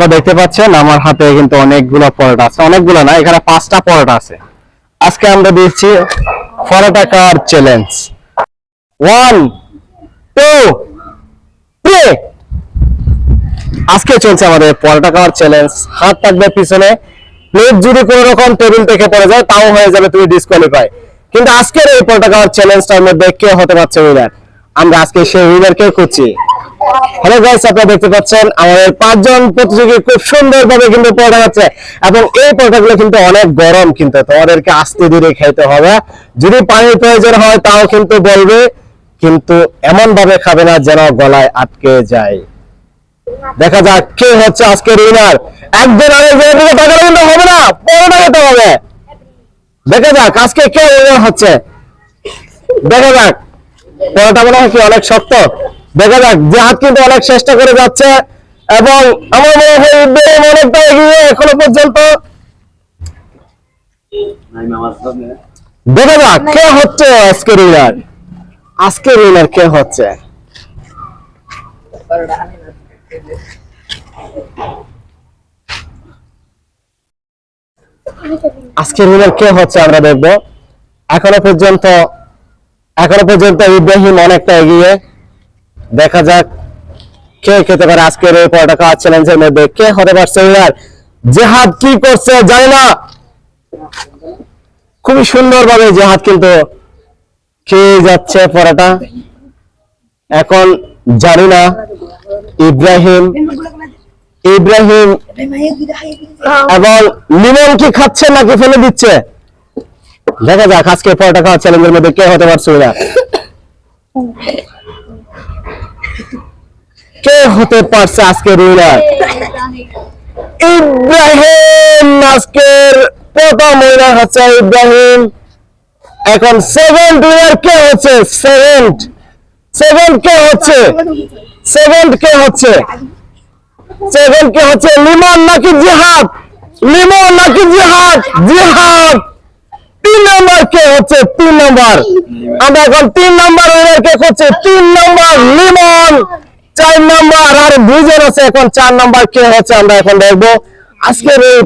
আপনারা দেখতে পাচ্ছেন, আমার হাতে কিন্তু অনেকগুলো পরোটা আছে। অনেকগুলো না, এখানে পাঁচটা পরোটা আছে। আজকে আমরা দিচ্ছি পরোটা খাওয়ার চ্যালেঞ্জ ওয়ান টু থ্রি আজকে চলছে আমাদের পরোটা খাওয়ার চ্যালেঞ্জ হাত থাকবে পিছনে। প্লেট যদি কোনো রকম টেবিল থেকে পড়ে যায়, তাও হয়ে যাবে তুমি ডিসকোয়ালিফাই কিন্তু আজকের এই পরোটা খাওয়ার চ্যালেঞ্জটার মধ্যে কে হতে পারছে উইনার আমরা আজকে সেই উইনারকে খুঁজছি। হ্যালো গাইস আপনারা দেখতে পাচ্ছেন আমাদের পাঁচজন প্রতিযোগী খুব সুন্দরভাবে কিন্তু পরোটা খাচ্ছে। এবং এই পরোটাগুলো কিন্তু অনেক গরম কিন্তু, তোমাদেরকে আস্তে ধীরে খেতে হবে। যদি পানির প্রয়োজন হয়, তাও কিন্তু বলবে, কিন্তু এমন ভাবে খাবে না যেন গলায় আটকে যায়। দেখা যাক কে হচ্ছে আজকের উইনার একজন আরেকজনের দিকে তাকালে কিন্তু হবে না, পরোটা খেতে হবে। দেখা যাক আজকে কে উইনার হচ্ছে। দেখা যাক, পরোটা মনে হয় কি অনেক শক্ত? দেখা যাক, জাহাজ কিন্তু অনেক চেষ্টা করে যাচ্ছে এবং আমার মনে হয় ইব্রাহিম অনেকটা এগিয়ে এখনও পর্যন্ত। দেখা যাক, কে হচ্ছে আজকের উইনার আজকের উইনার কে হচ্ছে? উইনার কে হচ্ছে আমরা দেখব। এখনও পর্যন্ত এখনও পর্যন্ত ইব্রাহিম অনেকটা এগিয়ে। দেখা যাক কে খেতে পারে আজকের এই পরোটা খাওয়ার চ্যালেঞ্জের মধ্যে। কে হতে পারছে উইনার জেহাদ কি করছে জানি না। খুবই সুন্দর ভাবে জেহাদ কিন্তু খেয়ে যাচ্ছে পরোটা। এখন জানি না ইব্রাহিম ইব্রাহিম এবং লিমন কি খাচ্ছে নাকি ফেলে দিচ্ছে? দেখা যাক আজকে পরোটা খাওয়ার চ্যালেঞ্জের মধ্যে কে হতে পারছে না হতে পারছে আজকে উইনার ইব্রাহিম আজকের প্রথম উইনার হচ্ছে ইব্রাহিম। এখন সেভেন্থ উইনার কে হচ্ছে? সেভেন্থ সেভেন্থ কে হচ্ছে? সেভেন্থ কে হচ্ছে? সেভেন্থ কে হচ্ছে লিমন নাকি জিহাদ? লিমন নাকি জিহাদ? জিহাদ। তিন নম্বর কে হচ্ছে? তিন নম্বর। আমরা এখন তিন নম্বর উইনার কে হচ্ছে তিন নম্বর লিমন। চার নম্বর আর আছে, এখন চার নম্বর কে হচ্ছে আমরা এখন দেখব। আজকের এই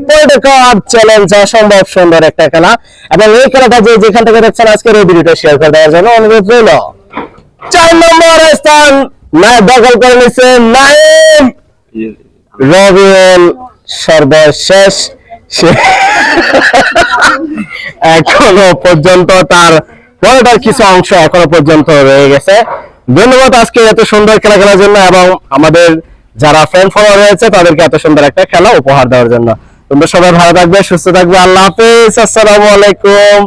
কার্ড চ্যালেঞ্জ অসম্ভব সুন্দর একটা খেলা। এবং এই খেলাটা যে যেখান থেকে দেখছেন আজকের এই ভিডিওটা শেয়ার করে দেওয়ার জন্য অনুরোধ রইল। চার নম্বর স্থান দখল করে নাইম রবিউল সর্বশেষ। এখনও পর্যন্ত তার পরেটার কিছু অংশ এখনও পর্যন্ত রয়ে গেছে। ধন্যবাদ আজকে এত সুন্দর খেলা খেলার জন্য এবং আমাদের যারা ফ্যান ফলোয়ার রয়েছে, তাদেরকে এত সুন্দর একটা খেলা উপহার দেওয়ার জন্য। তোমরা সবাই ভালো থাকবে, সুস্থ থাকবে। আল্লাহ হাফিজ, আসসালামু আলাইকুম।